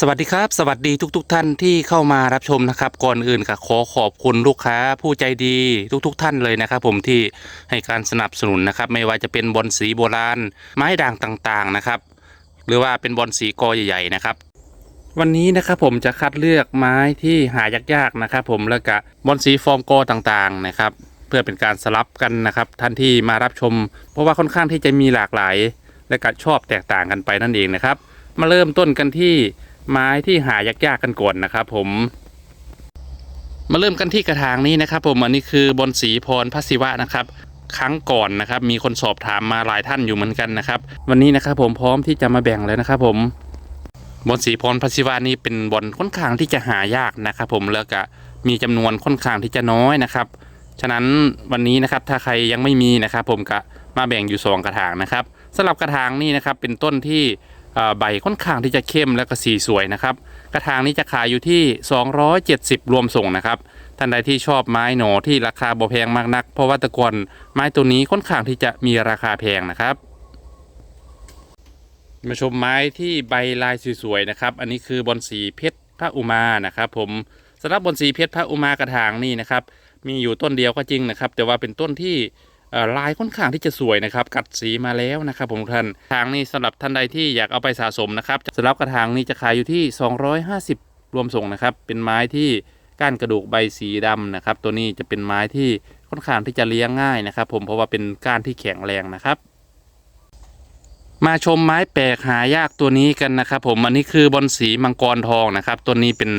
สวัสดีครับ สวัสดีทุกๆท่านที่เข้ามารับชมนะครับ ก่อนอื่นก็ขอขอบคุณลูกค้าผู้ใจดีทุกๆท่านเลยนะครับ ผมที่ให้การสนับสนุนนะครับ ไม่ว่าจะเป็นบอลสีโบราณ ไม้ด่างต่างๆนะครับ หรือว่าเป็นบอลสีกอใหญ่ๆนะครับวันนี้นะครับผมจะคัดเลือกไม้ที่หายากๆนะครับ ผมแล้วก็บอลสีฟอร์มกอต่างๆนะครับ เพื่อเป็นการสลับกันนะครับ ท่านที่มารับชม เพราะว่าค่อนข้างที่จะมีหลากหลาย และก็ชอบแตกต่างกันไปนั่นเองนะครับ มาเริ่มต้นกันที่ ไม้ที่หายากๆกันก่อนนะครับผม มาเริ่มกันที่กระถางนี้นะครับ ผมอันนี้คือบนสีพรพัศิวะนะครับ ครั้งก่อนนะครับ มีคนสอบถามมาหลายท่านอยู่เหมือนกันนะครับ วันนี้นะครับผมพร้อมที่จะมาแบ่งแล้วนะครับ ผมบนสีพรพัศิวะนี่เป็นบอลค่อนข้างที่จะหายากนะครับ ผมแล้วก็มีจำนวนค่อนข้างที่จะน้อยนะครับฉะนั้นวันนี้นะครับถ้าใครยังไม่มีนะครับ ผมก็มาแบ่งอยู่สองกระถางนะครับสำหรับกระถางนี่นะครับเป็นต้นที่ ใบค่อนข้างที่จะเข้มและก็สีสวยนะครับ กระถางนี้จะขายอยู่ที่ 270 รวมส่งนะครับท่านใดที่ชอบไม้หนอที่ราคาบ่แพงมากนัก เพราะว่าตะกอนไม้ตัวนี้ค่อนข้างที่จะมีราคาแพงนะครับมาชมไม้ที่ใบลายสวยๆนะครับ อันนี้คือบอนสีเพชรพระอุมานะครับ ผมสำหรับบอนสีเพชรพระอุมากระถางนี่นะครับ มีอยู่ต้นเดียวก็จริงนะครับ แต่ว่าเป็นต้นที่ ลายค่อนข้างที่จะสวยนะครับกัดสีมาแล้วนะครับผมท่านทางนี้สำหรับท่านใดที่อยากเอาไปสะสมนะครับสำหรับกระถางนี้จะขายอยู่ที่ 250 รวมส่งนะครับ เป็นไม้ที่ก้านกระดูกใบสีดำนะครับ ตัวนี้จะเป็นไม้ที่ค่อนข้างที่จะเลี้ยงง่ายนะครับ ผมเพราะว่าเป็นก้านที่แข็งแรงนะครับ มาชมไม้แปลกหายากตัวนี้กันนะครับ ผมอันนี้คือบอนสีมังกรทองนะครับต้นนี้เป็น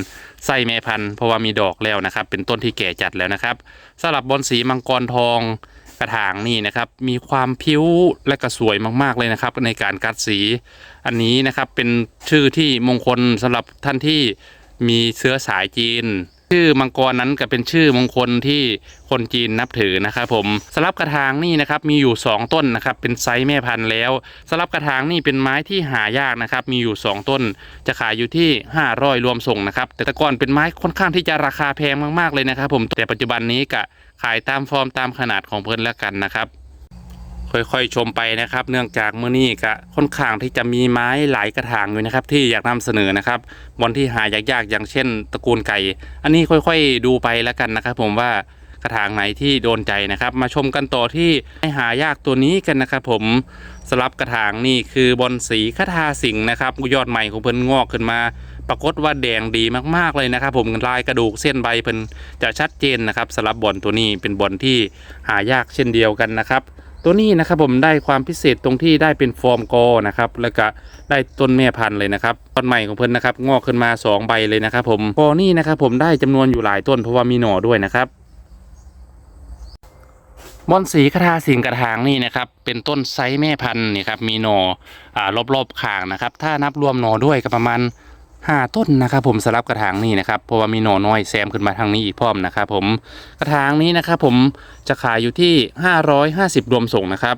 ไส้แม่พันธุ์เพราะว่ามีดอกแล้วนะครับ เป็นต้นที่แก่จัดแล้วนะครับสำหรับบอนสีมังกรทอง กระถางนี่นะครับ มีความพิ้วและก็สวยมากๆเลยนะครับ ในการกัดสี อันนี้นะครับเป็นชื่อที่มงคลสำหรับท่านที่มีเชื้อสายจีน ชื่อมังกรนั้นก็เป็นชื่อมงคลที่คนจีนนับถือนะครับผมสลับกระถางนี่นะครับมีอยู่ 2 ต้นนะครับเป็นไซส์แม่พันธุ์แล้วสลับกระถางนี่เป็นไม้ที่หายากนะครับมีอยู่ 2 ต้น จะขายอยู่ที่ 500 รวมส่งนะครับแต่แต่ก่อนเป็นไม้ค่อนข้างที่จะราคาแพงมากๆเลยนะครับผมแต่ปัจจุบันนี้ก็ ขายตามฟอร์มตามขนาดของเพิ่นแล้วกันนะครับ ค่อยๆชมไปนะครับ เนื่องจากเมื่อนี้ก็ค่อนข้างที่จะมีไม้หลายกระถางอยู่นะครับ ที่อยากนำเสนอนะครับบอลที่หายากๆอย่างเช่น ตระกูลไก่ อันนี้ค่อยๆดูไปแล้วกันนะครับ ผมว่ากระถางไหนที่โดนใจนะครับ มาชมกันต่อที่ให้หายากตัวนี้กันนะครับ ผมสลับกระถางนี่คือบอลสีคาทาสิงนะครับยอดใหม่ของเพิ่นงอกขึ้นมา ปรากฏว่าแดงดีมากๆเลยนะครับ ผมลายกระดูกเส้นใบเพิ่นจะชัดเจนนะครับสลับบอลตัวนี้เป็นบอลที่หายากเช่นเดียวกันนะครับ ตัวนี้นะครับผมได้ความพิเศษตรงที่ได้เป็นฟอร์มกอนะครับแล้วก็ได้ต้นแม่พันธุ์เลยนะครับต้นใหม่ของเพิ่นนะครับงอกขึ้นมา 2 ใบเลยนะครับ ผมกอนี่นะครับผมได้จำนวนอยู่หลายต้นเพราะว่ามีหน่อด้วยนะครับบอนสีคาทาสิงกระถางนี่นะครับเป็นต้นไซส์แม่พันธุ์นี่ครับมีหนออ่ารอบๆขางนะครับ ถ้านับรวมหน่อด้วยก็ประมาณ ห้าต้นนะครับผมสลับกระถางนี่นะครับเพราะว่ามีหน่อน้อยแซมขึ้นมาทางนี้อีกพร้อมนะครับผมกระถางนี้นะครับผมจะขายอยู่ที่550รวมส่งนะครับ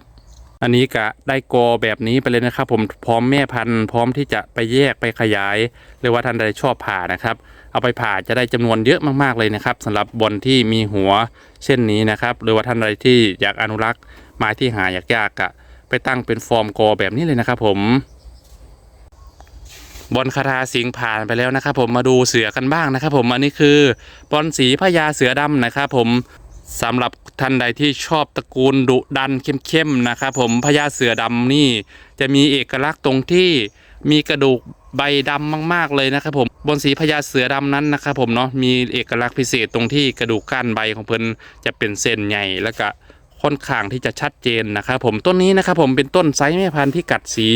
อันนี้ก็ได้กอแบบนี้ไปเลยนะครับ ผมพร้อมแม่พันธุ์พร้อมที่จะไปแยกไปขยาย หรือว่าท่านใดชอบผ่านะครับ เอาไปผ่าจะได้จำนวนเยอะมากๆเลยนะครับสำหรับบอลที่มีหัวเช่นนี้นะครับ หรือว่าท่านใดที่อยากอนุรักษ์ไม้ที่หายากๆกะไปตั้งเป็นฟอร์มกอแบบนี้เลยนะครับ ผม บอลคาทาสิงผ่านไปแล้วนะครับผมมาดูเสือกันบ้างนะครับ ผมอันนี้คือบอลสีพญาเสือดำนะครับผมสำหรับท่านใดที่ชอบตระกูลดุดันเข้มๆนะครับผมพญาเสือดำนี่จะมีเอกลักษณ์ตรงที่มีกระดูกใบดำมาก ๆ เลยนะครับผมบนสีพญาเสือดำนั้นนะครับผมเนาะมีเอกลักษณ์พิเศษตรงที่กระดูกก้านใบของเพิ่นจะเป็นเส้นใหญ่แล้วก็ ค่อนข้างที่จะชัดเจนนะครับผมต้นนี้นะครับผมเป็นต้นไซส์แม่พันธุ์ที่กัดสี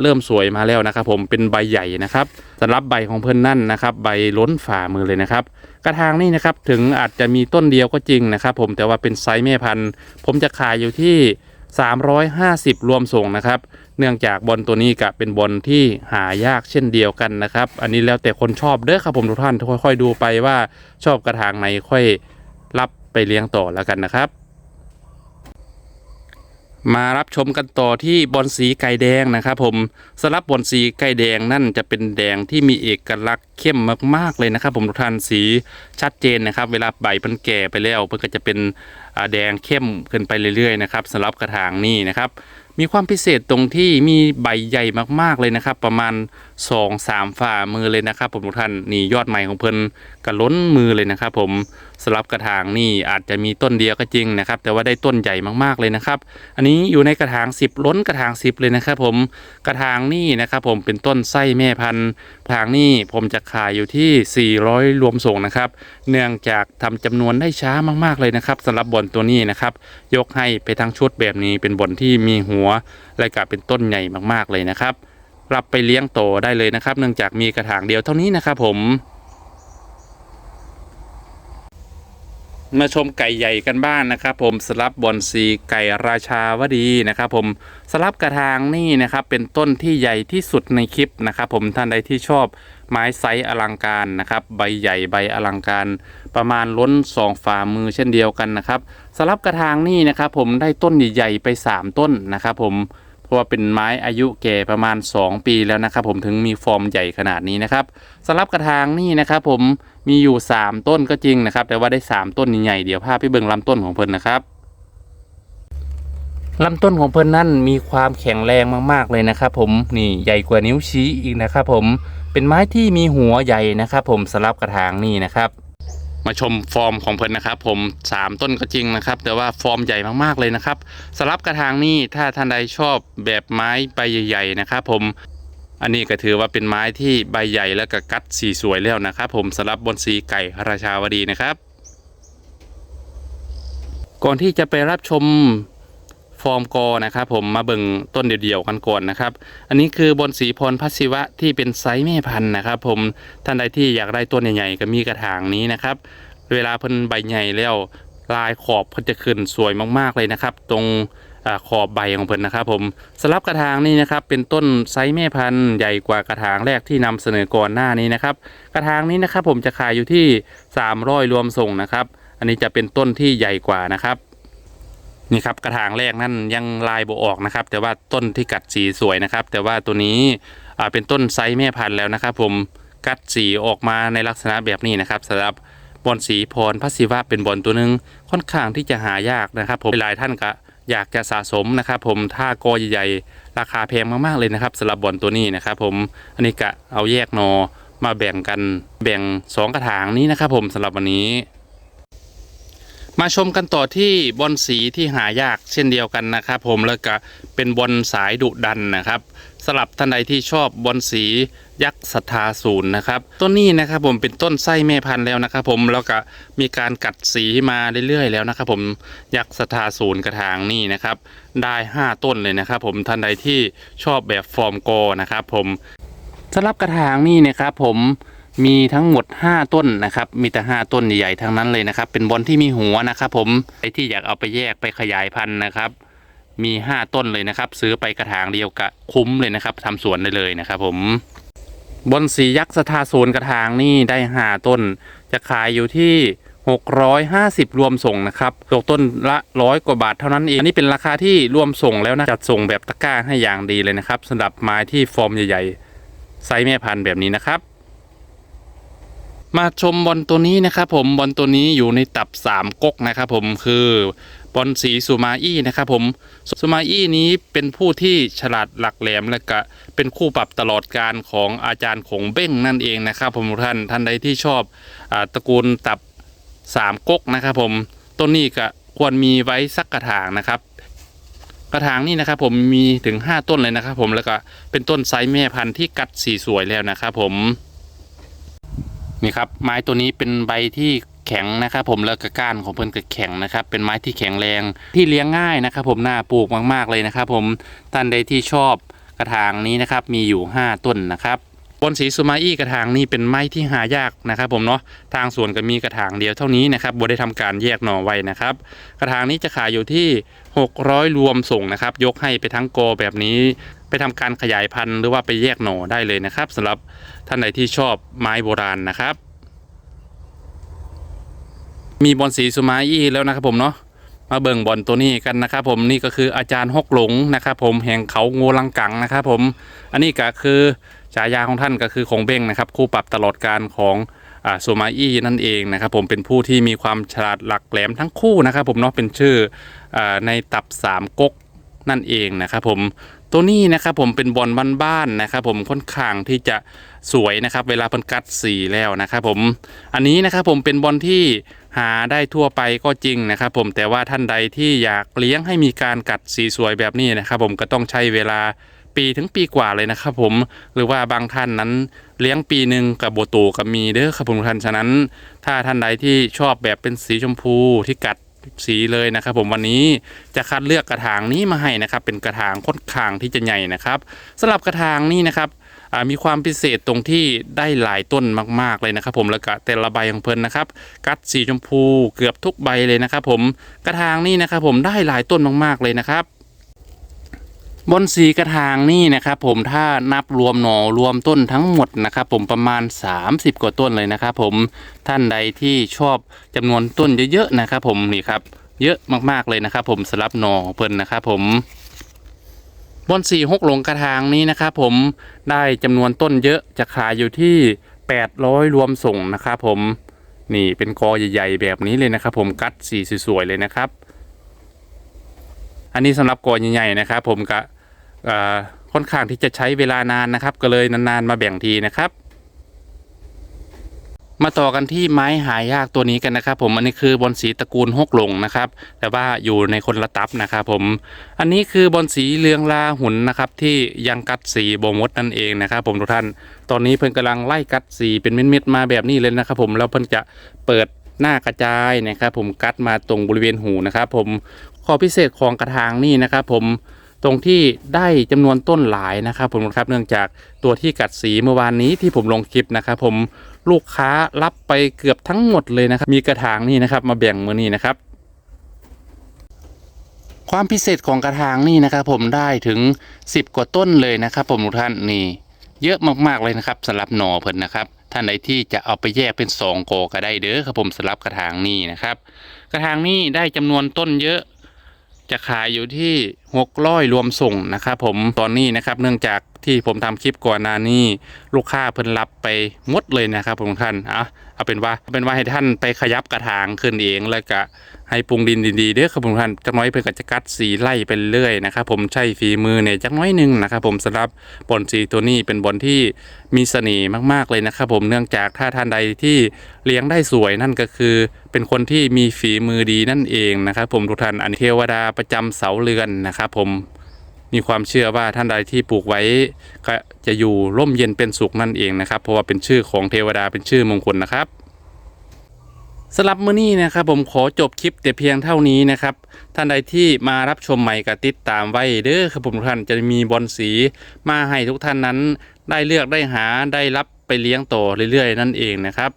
เริ่มสวยมาแล้วนะครับผมเป็นใบใหญ่นะครับสำหรับใบของเพิ่อนนั่นนะครับ ใบล้นฝ่ามือเลยนะครับ กระถางนี่นะครับถึงอาจจะมีต้นเดียวก็จริงนะครับ ผมแต่ว่าเป็นไซส์แม่พันธุ์ ผมจะขายอยู่ที่ 350 รวมส่งนะครับ เนื่องจากบอลตัวนี้ก็เป็นบอลที่หายากเช่นเดียวกันนะครับ อันนี้แล้วแต่คนชอบเด้อครับผมทุกท่านค่อยๆดูไปว่าชอบกระถางไหนค่อยรับไปเลี้ยงต่อแล้วกันนะครับ มารับชมกันต่อที่บอลสีไก่แดงนะครับผมสำหรับบอลสีไก่แดงนั่นจะเป็นแดงที่มีเอกลักษณ์เข้มมากๆเลยนะครับ ผมทุกท่านสีชัดเจนนะครับ เวลาใบมันแก่ไปแล้วมันก็จะเป็นแดงเข้มขึ้นไปเรื่อยๆนะครับสำหรับกระถางนี่นะครับ มีความพิเศษตรงที่มีใบใหญ่มากๆเลยนะครับ ประมาณ 2 3ฝ่ามือเลยนะครับ ผมทุกท่านนี่ยอดใหม่ของเพิ่นก็ล้นมือเลยนะครับ ผมสลับกระถางนี่อาจจะมีต้นเดียวก็จริงนะครับ แต่ว่าได้ต้นใหญ่มากๆเลยนะครับ อันนี้อยู่ในกระถาง 10 ล้นกระถาง 10 เลยนะครับ ผมกระถางนี่นะครับผมเป็นต้นไส้แม่พันธุ์กระถางนี่ผมจะขายอยู่ที่ 400 รวมส่งนะครับ เนื่องจากทำจำนวนได้ช้ามากๆเลยนะครับสำหรับบอนตัวนี้นะครับ ยกให้ไปทั้งชุดแบบนี้เป็นบอนที่มีหัวและก็เป็นต้นใหญ่มากๆเลยนะครับ รับไปเลี้ยงโตได้เลยนะครับ เนื่องจากมีกระถางเดียวเท่านี้นะครับผม มาชมไก่ใหญ่กันบ้างนะครับ ผมสลับบอนซีไก่ราชาวดีนะครับ ผมสลับกระถางนี่นะครับ เป็นต้นที่ใหญ่ที่สุดในคลิปนะครับ ผมท่านใดที่ชอบไม้ไซส์อลังการนะครับ ใบใหญ่ใบอลังการ ประมาณล้นสองฝ่ามือเช่นเดียวกันนะครับสลับกระถางนี่นะครับ ผมได้ต้นใหญ่ๆไป 3 ต้นนะครับ ผม ราะว่าเป็นไม้อายุแก่ประมาณ 2 ปีแล้วนะครับ ผมถึงมีฟอร์มใหญ่ขนาดนี้นะครับสลับกระถางนี่นะครับผมมีอยู่ 3 ต้นก็จริงนะครับ แต่ว่าได้ 3 ต้นใหญ่เดี๋ยวภาพาไปเบิงลำต้นของเพิ่นนะครับลำต้นของเพิ่นนั่นมีความแข็งแรงมากๆเลยนะครับ ผมนี่ใหญ่กว่านิ้วชี้อีกนะครับ ผมเป็นไม้ที่มีหัวใหญ่นะครับ ผมสลับกระถางนี่นะครับ มาชมฟอร์มของเพิ่นนะครับ ผม 3 ต้นก็จริงนะครับ แต่ว่าฟอร์มใหญ่มากๆเลยนะครับสลับกระถางนี่ถ้าท่านใดชอบแบบไม้ใบใหญ่ๆนะครับผมอันนี้ก็ถือว่าเป็นไม้ที่ใบใหญ่แล้วก็กัดสีสวยแล้วนะครับ ผมสลับบนสีไก่ราชาวดีนะครับ ก่อนที่จะไปรับชม ฟอร์มกอนะครับผมมาเบิ่งต้นเดียวๆกันก่อนนะครับ อันนี้คือบนสีพรพัศิวะที่เป็นไซส์แม่พันธุ์นะครับ ผมท่านใดที่อยากได้ต้นใหญ่ๆก็มีกระถางนี้นะครับ เวลาเพิ่นใบใหญ่แล้วลายขอบเพิ่นจะขึ้นสวยมากๆเลยนะครับ ตรงอขอบใบของเพิ่นนะครับ ผมสลับกระถางนี่นะครับ เป็นต้นไซส์แม่พันธุ์ใหญ่กว่ากระถางแรกที่นำเสนอก่อนหน้านี้นะครับ กระถางนี้นะครับ ผมจะขายอยู่ที่ 300 รวมส่งนะครับ อันนี้จะเป็นต้นที่ใหญ่กว่านะครับ นี่ครับกระถางแรกนั่นยังลายโบออกนะครับ แต่ว่าต้นที่กัดสีสวยนะครับ แต่ว่าตัวนี้เป็นต้นไซส์แม่พันธุ์แล้วนะครับ ผมกัดสีออกมาในลักษณะแบบนี้นะครับสำหรับบอนสีพรพัศิวะเป็นบอนตัวหนึ่งค่อนข้างที่จะหายากนะครับ ผมหลายท่านก็อยากจะสะสมนะครับ ผมถ้ากอใหญ่ๆราคาแพงมากๆเลยนะครับสำหรับบอนตัวนี้นะครับ ผมอันนี้กะเอาแยกนอมาแบ่งกันแบ่งสองกระถางนี้นะครับ ผมสำหรับวันนี้ มาชมกันต่อที่บอลสีที่หายากเช่นเดียวกันนะครับผมแล้วก็เป็นบอลสายดุดันนะครับสลับท่านใดที่ชอบบอลสียักษ์ศรัทธาศูนย์นะครับต้นนี้นะครับผมเป็นต้นไส้แม่พันธุ์แล้วนะครับผมแล้วก็มีการกัดสีมาเรื่อยๆแล้วนะครับผมยักษ์ศรัทธาศูนย์กระถางนี่นะครับได้ 5 ต้นเลยนะครับผมท่านใดที่ชอบแบบฟอร์มโกนะครับผมสลับกระถางนี่นะครับผม มีทั้งหมด 5 ต้นนะครับ มีแต่ 5 ต้นใหญ่ๆทั้งนั้นเลยนะครับ เป็นบอลที่มีหัวนะครับผมไอ้ที่อยากเอาไปแยกไปขยายพันธุ์นะครับ มี 5 ต้นเลยนะครับ ซื้อไปกระถางเดียวกะคุ้มเลยนะครับทำสวนได้เลยนะครับ ผมบอลสียักษ์สถาศูนกระถางนี่ได้ 5 ต้น จะขายอยู่ที่ 650 รวมส่งนะครับตกต้นละร้อยกว่าบาทเท่านั้นเอง อันนี้เป็นราคาที่รวมส่งแล้วนะจัดส่งแบบตะกร้าให้อย่างดีเลยนะครับสำหรับไม้ที่ฟอร์มใหญ่ๆไซส์แม่พันธุ์แบบนี้นะครับ มาชมบอลตัวนี้นะครับผมบอลตัวนี้อยู่ในตับสามก๊กนะครับผมคือบอลสีซูมาอี้นะครับผมซูมาอี้นี้เป็นผู้ที่ฉลาดหลักแหลมและก็เป็นคู่ปรับตลอดการของอาจารย์ของเบ้งนั่นเองนะครับผมท่านท่านใดที่ชอบอตระกูลตับสามก๊กนะครับผมต้นนี้ก็ควรมีไว้สักกระถางนะครับกระถางนี่นะครับผมมีถึง 5 ต้นเลยนะครับผมแล้วก็เป็นต้นไซส์แม่พันธุ์ที่กัดสีสวยแล้วนะครับผม นี่ครับไม้ตัวนี้เป็นใบที่แข็งนะครับผมแล้วก็ก้านของเพิ่นก็แข็งนะครับ เป็นไม้ที่แข็งแรงที่เลี้ยงง่ายนะครับ ผมน่าปลูกมากๆเลยนะครับ ผมท่านใดที่ชอบกระถางนี้นะครับ มีอยู่ 5 ต้นนะครับบนสีสุมาอี้กระถางนี้เป็นไม้ที่หายากนะครับ ผมเนาะทางสวนก็มีกระถางเดียวเท่านี้นะครับบได้ทำการแยกหน่อไว้นะครับ กระถางนี้จะขายอยู่ที่ 600 รวมส่งนะครับ ยกให้ไปทั้งโกแบบนี้ ไปทำการขยายพันธุ์หรือว่าไปแยกหน่อได้เลยนะครับสำหรับท่านใดที่ชอบไม้โบราณนะครับ มีบอลสีสุมาอี้แล้วนะครับผมเนาะมาเบิ่งบอลตัวนี้กันนะครับ ผมนี่ก็คืออาจารย์ฮกหลงนะครับ ผมแห่งเขางูลังกังนะครับ ผมอันนี้ก็คือฉายาของท่านก็คือคงเบ้งนะครับ คู่ปรับตลอดการของอสุมาอี้นั่นเองนะครับ ผมเป็นผู้ที่มีความฉลาดหลักแหลมทั้งคู่นะครับ ผมเนาะเป็นชื่ออในตับสามก๊กนั่นเองนะครับ ผม ตัวนี้นะครับผมเป็นบอลบ้านๆนะครับผมค่อนข้างที่จะสวยนะครับ เวลาเพิ่นกัดสีแล้วนะครับผมอันนี้นะครับผมเป็นบอลที่หาได้ทั่วไปก็จริงนะครับผมแต่ว่าท่านใดที่อยากเลี้ยงให้มีการกัดสีสวยแบบนี้นะครับผมก็ต้องใช้เวลาปีถึงปีกว่าเลยนะครับผมหรือว่าบางท่านนั้นเลี้ยงปีหนึ่งกับโบตูกับมีเด้อครับผมทุกท่านฉะนั้น ถ้าท่านใดที่ชอบแบบเป็นสีชมพูที่กัด สีเลยนะครับ ผมวันนี้จะคัดเลือกกระถางนี้มาให้นะครับ เป็นกระถางค่อนข้างที่จะใหญ่นะครับสำหรับกระถางนี้นะครับมีความพิเศษตรงที่ได้หลายต้นมาก ๆ เลยนะครับ ผมแล้วก็แต่ละใบของเพิ่นนะครับ กัดสีชมพูเกือบทุกใบเลยนะครับ ผมกระถางนี้นะครับ ผมได้หลายต้นมาก ๆ เลยนะครับ บนสีกระถางนี่นะครับผมถ้านับรวมหน่อรวมต้นทั้งหมดนะครับผมประมาณ 30 กว่าต้นเลยนะครับผมท่านใดที่ชอบจำนวนต้นเยอะๆนะครับผมนี่ครับเยอะมากๆเลยนะครับผมสลับหน่อเพิ่นนะครับผมบนสีหกหลงกระถางนี้นะครับผมได้จำนวนต้นเยอะจะขายอยู่ที่ 800 รวมส่งนะครับผมนี่เป็นกอใหญ่ๆแบบนี้เลยนะครับผมกัดสีสวยๆเลยนะครับ อันนี้สำหรับกอใหญ่ๆนะครับผมก็ค่อนข้างที่จะใช้เวลานานนะครับ ก็เลยนานๆมาแบ่งทีนะครับ มาต่อกันที่ไม้หายากตัวนี้กันนะครับ ผมอันนี้คือบอนสีตระกูลฮกหลงนะครับ แต่ว่าอยู่ในคนละตับนะครับผมอันนี้คือบอนสีเรืองลาหุ่นนะครับ ที่ยังกัดสีโบมดนั่นเองนะครับ ผมทุกท่าน ตอนนี้เพิ่นกำลังไล่กัดสีเป็นเม็ดๆมาแบบนี้เลยนะครับ ผมแล้วเพิ่นจะเปิดหน้ากระจายนะครับผมกัดมาตรงบริเวณหูนะครับ ผม อพิเศษของกระถางนี่นะครับ ผมตรงที่ได้จำนวนต้นหลายนะครับ ผมครับเนื่องจากตัวที่กัดสีเมื่อวานนี้ที่ผมลงคลิปนะครับ ผมลูกค้ารับไปเกือบทั้งหมดเลยนะครับ มีกระถางนี่นะครับ มาแบ่งมือนี้นะครับ ความพิเศษของกระถางนี่นะครับ ผมได้ถึง 10 กว่าต้นเลยนะครับ ผมทุกท่านนี่ เยอะมากๆเลยนะครับสำหรับหน่อเพิ่นนะครับท่านใดที่จะเอาไปแยกเป็นสองโกก็ได้เด้อครับผมสำหรับกระถางนี้นะครับ กระถางนี้ได้จำนวนต้นเยอะ จะขายอยู่ที่ 600 รวมส่งนะครับผมตอนนี้นะครับเนื่องจากที่ผมทำคลิปก่อนหน้านี้ลูกค้าเพิ่นรับไปหมดเลยนะครับผมท่านเอาเอาเป็นว่าเอาเป็นว่าให้ท่านไปขยับกระถางขึ้นเองแล้วก็ให้ปรุงดินดีๆเด้อครับผมท่านจักน้อยเพิ่นก็จะกัดสีไล่ไปเรื่อยนะครับผมใช้ฝีมือเนี่ยจักน้อยหนึงนะครับผมสำหรับบอนสีตัวนี้เป็นบอนที่มีเสน่ห์มากๆเลยนะครับผมเนื่องจากถ้าท่านใดที่เลี้ยงได้สวยนั่นก็คือ เป็นคนที่มีฝีมือดีนั่นเองนะครับผมทุกท่านอันเทวดาประจำเสาเรือนนะครับครับ ผมมีความเชื่อว่าท่านใดที่ปลูกไว้ก็จะอยู่ร่มเย็นเป็นสุขนั่นเองนะครับ เพราะว่าเป็นชื่อของเทวดาเป็นชื่อมงคลนะครับสำหรับมื้อนี้นะครับผมขอจบคลิปแต่เพียงเท่านี้นะครับ ท่านใดที่มารับชมใหม่ก็ติดตามไว้เด้อครับผมทุกท่านจะมีบอลสีมาให้ทุกท่านนั้น ได้เลือกได้หาได้รับไปเลี้ยงต่อเรื่อยๆ นั่นเองนะครับ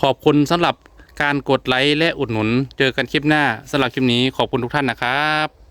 ขอบคุณสำหรับ การกดไลค์และอุดหนุน เจอกันคลิปหน้าสำหรับคลิปนี้ขอบคุณทุกท่านนะครับ